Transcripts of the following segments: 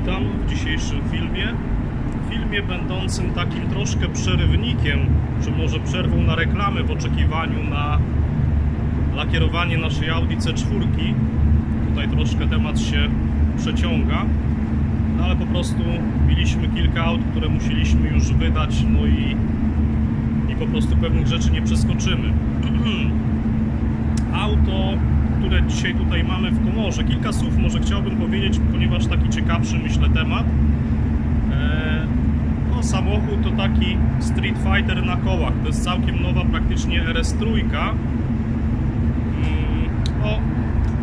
witam w dzisiejszym filmie. Filmie będącym takim troszkę przerywnikiem, czy może przerwą na reklamy w oczekiwaniu na lakierowanie naszej Audi C4. Tutaj troszkę temat się przeciąga, no ale po prostu mieliśmy kilka aut, które musieliśmy już wydać, no i, i po prostu pewnych rzeczy nie przeskoczymy. Auto, które dzisiaj tutaj mamy w komorze. Kilka słów może chciałbym powiedzieć, ponieważ taki ciekawszy myślę temat. Eee, no, samochód to taki Street Fighter na kołach. To jest całkiem nowa praktycznie RS3. Mm, o,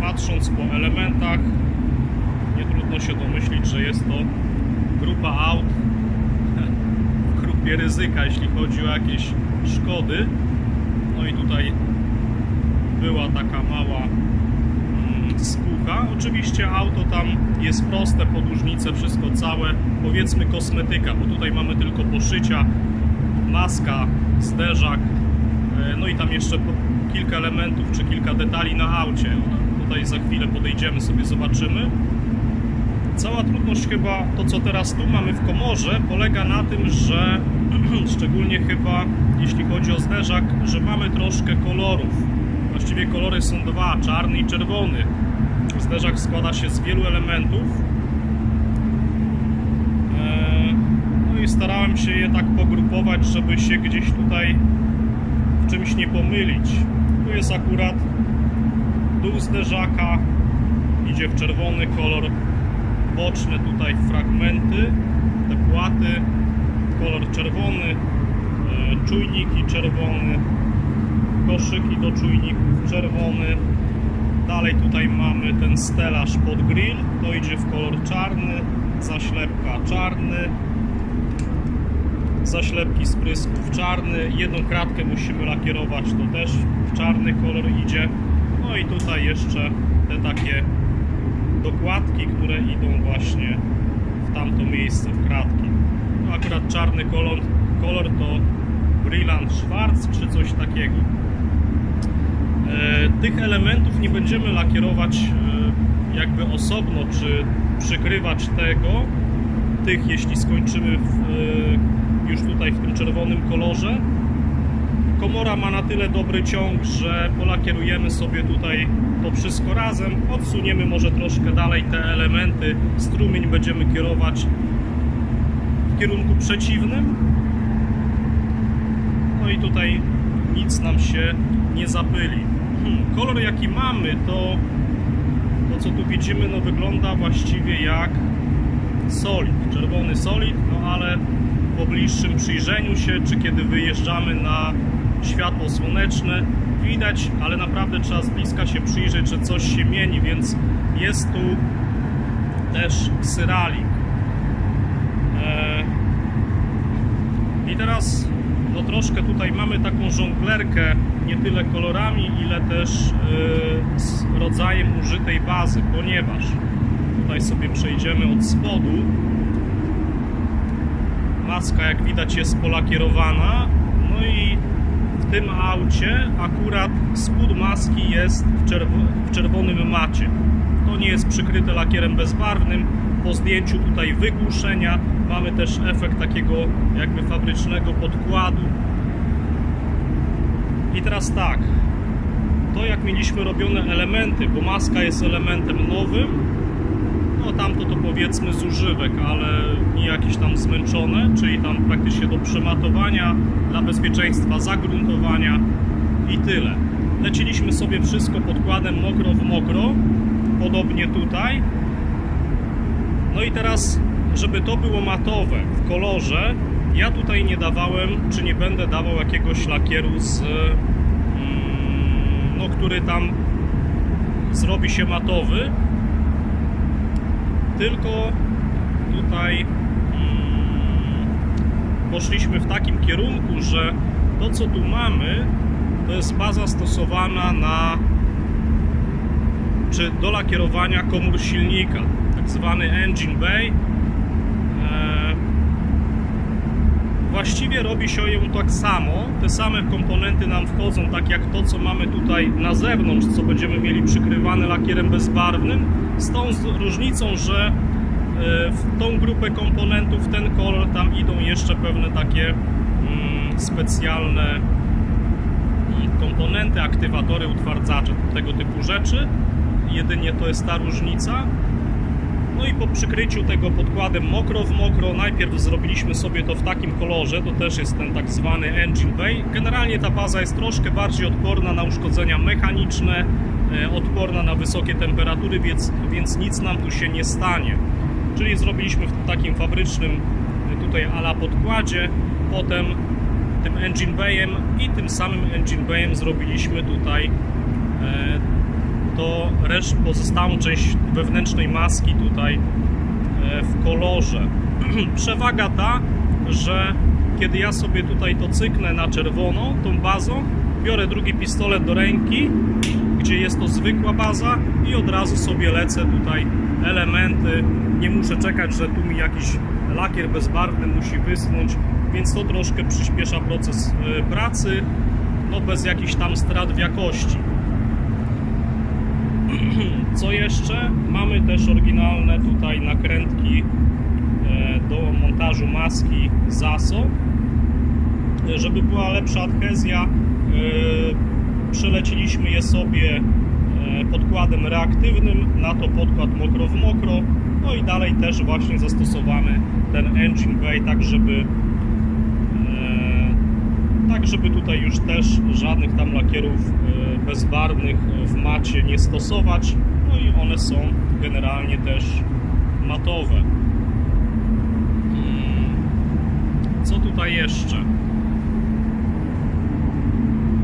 patrząc po elementach, nie trudno się domyślić, że jest to grupa aut w grupie ryzyka, jeśli chodzi o jakieś szkody. No i tutaj była taka mała mm, skółka. Oczywiście auto tam jest proste, podłużnice, wszystko całe, powiedzmy kosmetyka, bo tutaj mamy tylko poszycia, maska, zderzak, e, no i tam jeszcze kilka elementów czy kilka detali na aucie. Tutaj za chwilę podejdziemy sobie, zobaczymy. Cała trudność chyba, to co teraz tu mamy w komorze, polega na tym, że szczególnie chyba jeśli chodzi o zderzak, że mamy troszkę kolorów. Właściwie kolory są dwa, czarny i czerwony. Zderzak składa się z wielu elementów. Eee, No i starałem się je tak pogrupować, żeby się gdzieś tutaj w czymś nie pomylić. Tu jest akurat dół zderzaka, idzie w czerwony kolor, boczne tutaj fragmenty, te płaty, kolor czerwony, e, czujniki czerwony, koszyki do czujników czerwony. Dalej tutaj mamy ten stelaż pod grill, to idzie w kolor czarny, zaślepka czarny, zaślepki z prysków czarny, jedną kratkę musimy lakierować, to też w czarny kolor idzie. No i tutaj jeszcze te takie dokładki, które idą właśnie w tamto miejsce, w kratki. No akurat czarny kolor, kolor to Brillant Schwarz czy coś takiego. E, tych elementów nie będziemy lakierować e, jakby osobno, czy przykrywać tego, tych jeśli skończymy w, e, już tutaj w tym czerwonym kolorze. Komora ma na tyle dobry ciąg, że polakierujemy sobie tutaj to wszystko razem. Odsuniemy może troszkę dalej te elementy. Strumień będziemy kierować w kierunku przeciwnym. No i tutaj nic nam się nie zapyli. Hmm, kolor jaki mamy, to to co tu widzimy, no wygląda właściwie jak solid, czerwony solid, no ale po bliższym przyjrzeniu się, czy kiedy wyjeżdżamy na światło słoneczne, widać, ale naprawdę trzeba z bliska się przyjrzeć, że coś się mieni, więc jest tu też syralik. Eee, I teraz no troszkę tutaj mamy taką żonglerkę nie tyle kolorami, ile też z rodzajem użytej bazy, ponieważ tutaj sobie przejdziemy od spodu. Maska jak widać jest polakierowana, no i w tym aucie akurat spód maski jest w, czerwo- w czerwonym macie. To nie jest przykryte lakierem bezbarwnym. Po zdjęciu tutaj wygłuszenia mamy też efekt takiego jakby fabrycznego podkładu. I teraz tak, to jak mieliśmy robione elementy, bo maska jest elementem nowym, no tamto to powiedzmy z używek, ale nie jakieś tam zmęczone, czyli tam praktycznie do przematowania, dla bezpieczeństwa, zagruntowania i tyle. Leciliśmy sobie wszystko podkładem mokro w mokro, podobnie tutaj. No i teraz, żeby to było matowe w kolorze, ja tutaj nie dawałem, czy nie będę dawał jakiegoś lakieru z, mm, no, który tam zrobi się matowy, tylko tutaj mm, poszliśmy w takim kierunku, że to co tu mamy to jest baza stosowana na czy do lakierowania komór silnika, tak zwany engine bay. E, Właściwie robi się ją tak samo, te same komponenty nam wchodzą, tak jak to, co mamy tutaj na zewnątrz, co będziemy mieli przykrywane lakierem bezbarwnym, z tą różnicą, że w tą grupę komponentów, ten kolor, tam idą jeszcze pewne takie mm, specjalne mm, komponenty, aktywatory, utwardzacze, tego typu rzeczy. Jedynie to jest ta różnica. No i po przykryciu tego podkładem mokro w mokro, najpierw zrobiliśmy sobie to w takim kolorze, to też jest ten tak zwany Engine Bay. Generalnie ta baza jest troszkę bardziej odporna na uszkodzenia mechaniczne, e, odporna na wysokie temperatury, więc, więc nic nam tu się nie stanie. Czyli zrobiliśmy w takim fabrycznym e, tutaj ala podkładzie, potem tym Engine Bayem i tym samym Engine Bayem zrobiliśmy tutaj reszt, pozostałą część wewnętrznej maski tutaj e, w kolorze. Przewaga ta, że kiedy ja sobie tutaj to cyknę na czerwono, tą bazą, biorę drugi pistolet do ręki, gdzie jest to zwykła baza i od razu sobie lecę tutaj elementy. Nie muszę czekać, że tu mi jakiś lakier bezbarwny musi wyschnąć, więc to troszkę przyspiesza proces e, pracy, no bez jakichś tam strat w jakości. Co jeszcze? Mamy też oryginalne tutaj nakrętki e, do montażu maski ZASO. E, Żeby była lepsza adhezja, e, przeleciliśmy je sobie podkładem reaktywnym, na to podkład mokro w mokro. No i dalej też właśnie zastosowany ten engine bay, tak żeby tak żeby tutaj już też żadnych tam lakierów bezbarwnych w macie nie stosować. No i one są generalnie też matowe. Mm, Co tutaj jeszcze?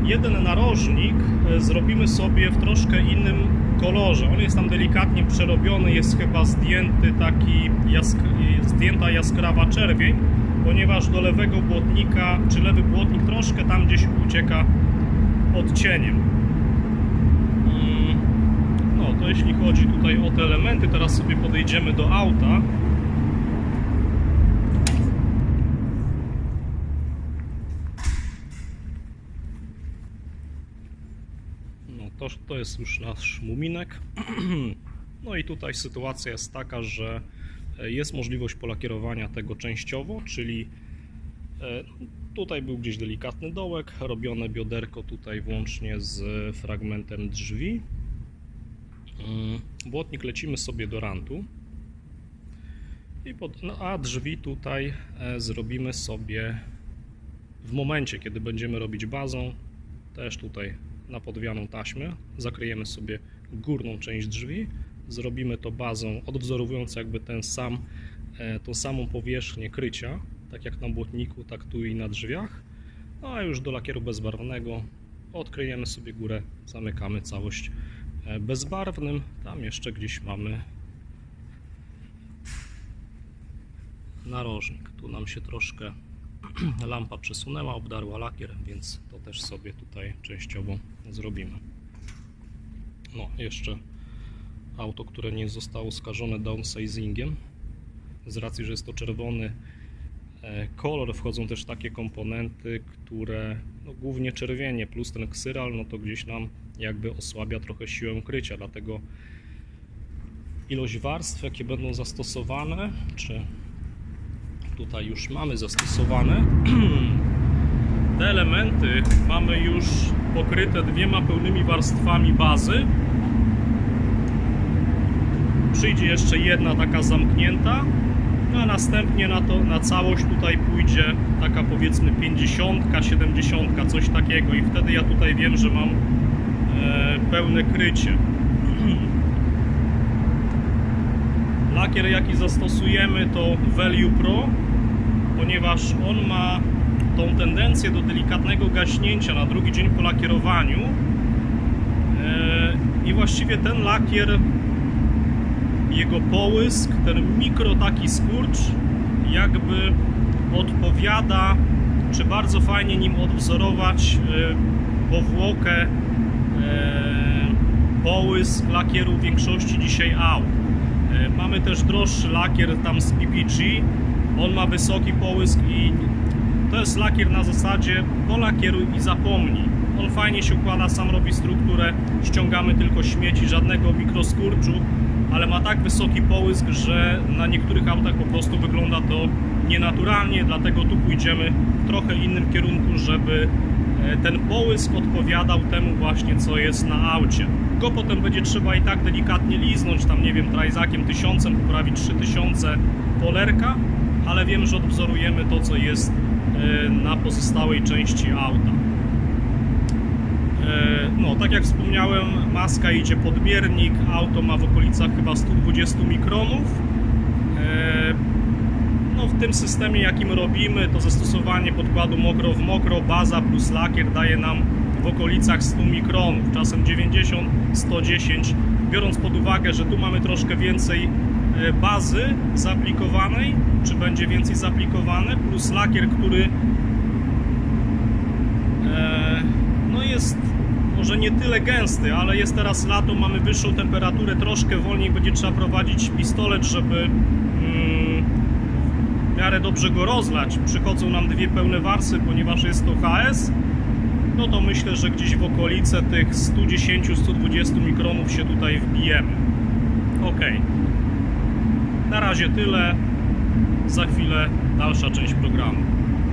Jeden narożnik e, zrobimy sobie w troszkę innym kolorze. On jest tam delikatnie przerobiony, jest chyba zdjęty taki jask zdjęta jaskrawa czerwień, ponieważ do lewego błotnika, czy lewy błotnik troszkę tam gdzieś ucieka odcieniem. To jeśli chodzi tutaj o te elementy, teraz sobie podejdziemy do auta. No to, to jest już nasz muminek. No i tutaj sytuacja jest taka, że e, jest możliwość polakierowania tego częściowo, czyli e, tutaj był gdzieś delikatny dołek, robione bioderko tutaj włącznie z fragmentem drzwi. Mm, Błotnik lecimy sobie do rantu. I pod, no a drzwi tutaj e, zrobimy sobie w momencie, kiedy będziemy robić bazą, też tutaj na podwianą taśmę, zakryjemy sobie górną część drzwi, zrobimy to bazą odwzorowując jakby ten sam, e, tą samą powierzchnię krycia, tak jak na błotniku, tak tu i na drzwiach. No a już do lakieru bezbarwnego odkryjemy sobie górę, zamykamy całość bezbarwnym. Tam jeszcze gdzieś mamy narożnik. Tu nam się troszkę lampa przesunęła, obdarła lakier, więc to też sobie tutaj częściowo zrobimy. No, jeszcze auto, które nie zostało skażone downsizingiem. Z racji, że jest to czerwony e, kolor, wchodzą też takie komponenty, które no, głównie czerwienie plus ten ksyral, no to gdzieś nam jakby osłabia trochę siłę krycia, dlatego ilość warstw, jakie będą zastosowane, czy tutaj już mamy zastosowane. Te elementy mamy już pokryte dwiema pełnymi warstwami bazy. Przyjdzie jeszcze jedna taka zamknięta, no a następnie na, to, na całość tutaj pójdzie taka powiedzmy 50, 70, coś takiego i wtedy ja tutaj wiem, że mam pełne krycie. Lakier jaki zastosujemy to Value Pro, ponieważ on ma tą tendencję do delikatnego gaśnięcia na drugi dzień po lakierowaniu E, i właściwie ten lakier jego połysk, ten mikro taki skurcz jakby odpowiada, czy bardzo fajnie nim odwzorować e, powłokę, e, połysk lakieru w większości dzisiaj aut. E, Mamy też droższy lakier tam z PPG, on ma wysoki połysk i to jest lakier na zasadzie polakieruj i zapomnij. On fajnie się układa, sam robi strukturę, ściągamy tylko śmieci, żadnego mikroskurczu. ale ma tak wysoki połysk, że na niektórych autach po prostu wygląda to nienaturalnie, dlatego tu pójdziemy w trochę innym kierunku, żeby e, ten połysk odpowiadał temu właśnie, co jest na aucie. Go potem będzie trzeba i tak delikatnie liznąć, tam nie wiem, trajzakiem tysiącem, poprawić 3000 polerka, ale wiem, że odwzorujemy to, co jest e, na pozostałej części auta. E, No, tak jak wspomniałem, maska idzie podmiernik, auto ma w okolicach chyba 120 mikronów. No, w tym systemie, jakim robimy, to zastosowanie podkładu mokro w mokro, baza plus lakier daje nam w okolicach 100 mikronów, czasem 90, 110. Biorąc pod uwagę, że tu mamy troszkę więcej e, bazy zaaplikowanej, czy będzie więcej zaaplikowane, plus lakier, który E, no jest może nie tyle gęsty, ale jest teraz lato, mamy wyższą temperaturę, troszkę wolniej będzie trzeba prowadzić pistolet, żeby mm, miarę dobrze go rozlać. Przychodzą nam dwie pełne warsy, ponieważ jest to HS. No to myślę, że gdzieś w okolice tych 110-120 mikronów się tutaj wbijemy. Ok. Na razie tyle. Za chwilę dalsza część programu.